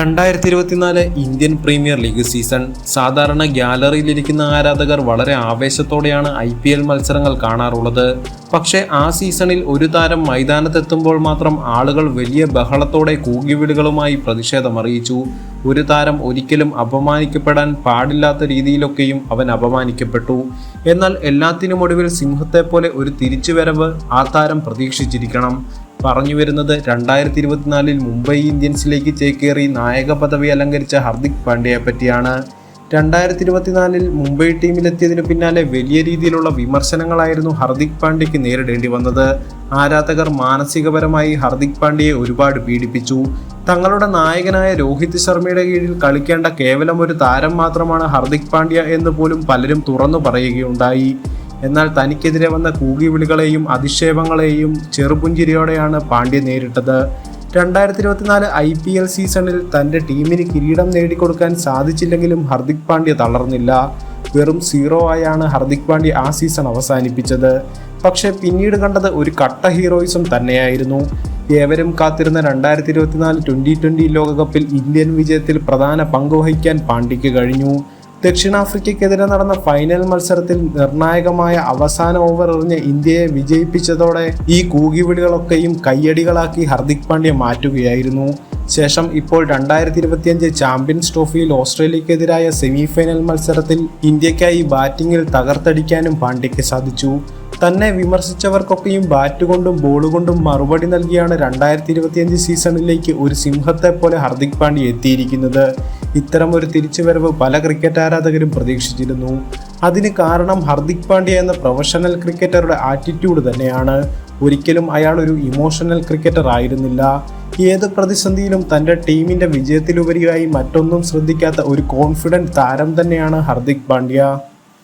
രണ്ടായിരത്തി ഇരുപത്തിനാല് Indian premier league season സാധാരണ ഗ്യാലറിയിലിരിക്കുന്ന ആരാധകർ വളരെ ആവേശത്തോടെയാണ് ഐ പി എൽ മത്സരങ്ങൾ കാണാറുള്ളത്. പക്ഷേ ആ സീസണിൽ ഒരു താരം മൈതാനത്തെത്തുമ്പോൾ മാത്രം ആളുകൾ വലിയ ബഹളത്തോടെ കൂകിവിളികളുമായി പ്രതിഷേധമറിയിച്ചു ഒരു താരം ഒരിക്കലും അപമാനിക്കപ്പെടാൻ പാടില്ലാത്ത രീതിയിലൊക്കെയും അവൻ അപമാനിക്കപ്പെട്ടു. എന്നാൽ എല്ലാത്തിനുമൊടുവിൽ സിംഹത്തെപ്പോലെ ഒരു തിരിച്ചുവരവ് ആ താരം പ്രതീക്ഷിച്ചിരിക്കണം. പറഞ്ഞു വരുന്നത് രണ്ടായിരത്തി ഇരുപത്തിനാലിൽ മുംബൈ ഇന്ത്യൻസിലേക്ക് ചേക്കേറി നായക പദവി അലങ്കരിച്ച ഹർദിക് പാണ്ഡ്യയെ പറ്റിയാണ്. രണ്ടായിരത്തി ഇരുപത്തിനാലിൽ മുംബൈ ടീമിലെത്തിയതിനു പിന്നാലെ വലിയ രീതിയിലുള്ള വിമർശനങ്ങളായിരുന്നു ഹർദിക് പാണ്ഡ്യയ്ക്ക് നേരിടേണ്ടി വന്നത്. ആരാധകർ മാനസികപരമായി ഹർദിക് പാണ്ഡ്യയെ ഒരുപാട് പീഡിപ്പിച്ചു. തങ്ങളുടെ നായകനായ രോഹിത് ശർമ്മയുടെ കീഴിൽ കളിക്കേണ്ട കേവലം ഒരു താരം മാത്രമാണ് ഹർദിക് പാണ്ഡ്യ എന്ന് പോലും പലരും തുറന്നു പറയുകയുണ്ടായി. എന്നാൽ തനിക്കെതിരെ വന്ന കൂകിവിളികളെയും അധിക്ഷേപങ്ങളെയും ചെറുപുഞ്ചിരിയോടെയാണ് പാണ്ഡ്യ നേരിട്ടത്. രണ്ടായിരത്തി ഇരുപത്തിനാല് ഐ പി എൽ സീസണിൽ തന്റെ ടീമിന് കിരീടം നേടിക്കൊടുക്കാൻ സാധിച്ചില്ലെങ്കിലും ഹർദിക് പാണ്ഡ്യ തളർന്നില്ല. വെറും സീറോ ആയാണ് ഹർദിക് പാണ്ഡ്യ ആ സീസൺ അവസാനിപ്പിച്ചത്. പക്ഷേ പിന്നീട് കണ്ടത് ഒരു കട്ട ഹീറോയിസം തന്നെയായിരുന്നു. ഏവരും കാത്തിരുന്ന രണ്ടായിരത്തി ഇരുപത്തിനാല് ട്വന്റി ട്വന്റി ലോകകപ്പിൽ ഇന്ത്യൻ വിജയത്തിൽ പ്രധാന പങ്ക് വഹിക്കാൻ പാണ്ഡ്യയ്ക്ക് കഴിഞ്ഞു. ദക്ഷിണാഫ്രിക്കയ്ക്കെതിരെ നടന്ന ഫൈനൽ മത്സരത്തിൽ നിർണായകമായ അവസാന ഓവർ എറിഞ്ഞ് ഇന്ത്യയെ വിജയിപ്പിച്ചതോടെ ഈ കൂകിവിളികളൊക്കെയും കയ്യടികളാക്കി ഹർദിക് പാണ്ഡ്യ മാറ്റുകയായിരുന്നു. ശേഷം ഇപ്പോൾ രണ്ടായിരത്തി ഇരുപത്തിയഞ്ച് ചാമ്പ്യൻസ് ട്രോഫിയിൽ ഓസ്ട്രേലിയക്കെതിരായ സെമി ഫൈനൽ മത്സരത്തിൽ ഇന്ത്യക്കായി ബാറ്റിംഗിൽ തകർത്തടിക്കാനും പാണ്ഡ്യയ്ക്ക് സാധിച്ചു. തന്നെ വിമർശിച്ചവർക്കൊക്കെയും ബാറ്റ് കൊണ്ടും ബോൾ കൊണ്ടും മറുപടി നൽകിയാണ് രണ്ടായിരത്തി ഇരുപത്തിയഞ്ച് സീസണിലേക്ക് ഒരു സിംഹത്തെ പോലെ ഹർദിക് പാണ്ഡ്യ എത്തിയിരിക്കുന്നത്. ഇത്തരം ഒരു തിരിച്ചുവരവ് പല ക്രിക്കറ്റ് ആരാധകരും പ്രതീക്ഷിച്ചിരുന്നു. അതിന് കാരണം ഹർദിക് പാണ്ഡ്യ എന്ന പ്രൊഫഷണൽ ക്രിക്കറ്ററുടെ ആറ്റിറ്റ്യൂഡ് തന്നെയാണ്. ഒരിക്കലും അയാൾ ഒരു ഇമോഷണൽ ക്രിക്കറ്റർ ആയിരുന്നില്ല. ഏത് പ്രതിസന്ധിയിലും തന്റെ ടീമിന്റെ വിജയത്തിലുപരിയായി മറ്റൊന്നും ശ്രദ്ധിക്കാത്ത ഒരു കോൺഫിഡന്റ് താരം തന്നെയാണ് ഹർദിക് പാണ്ഡ്യ.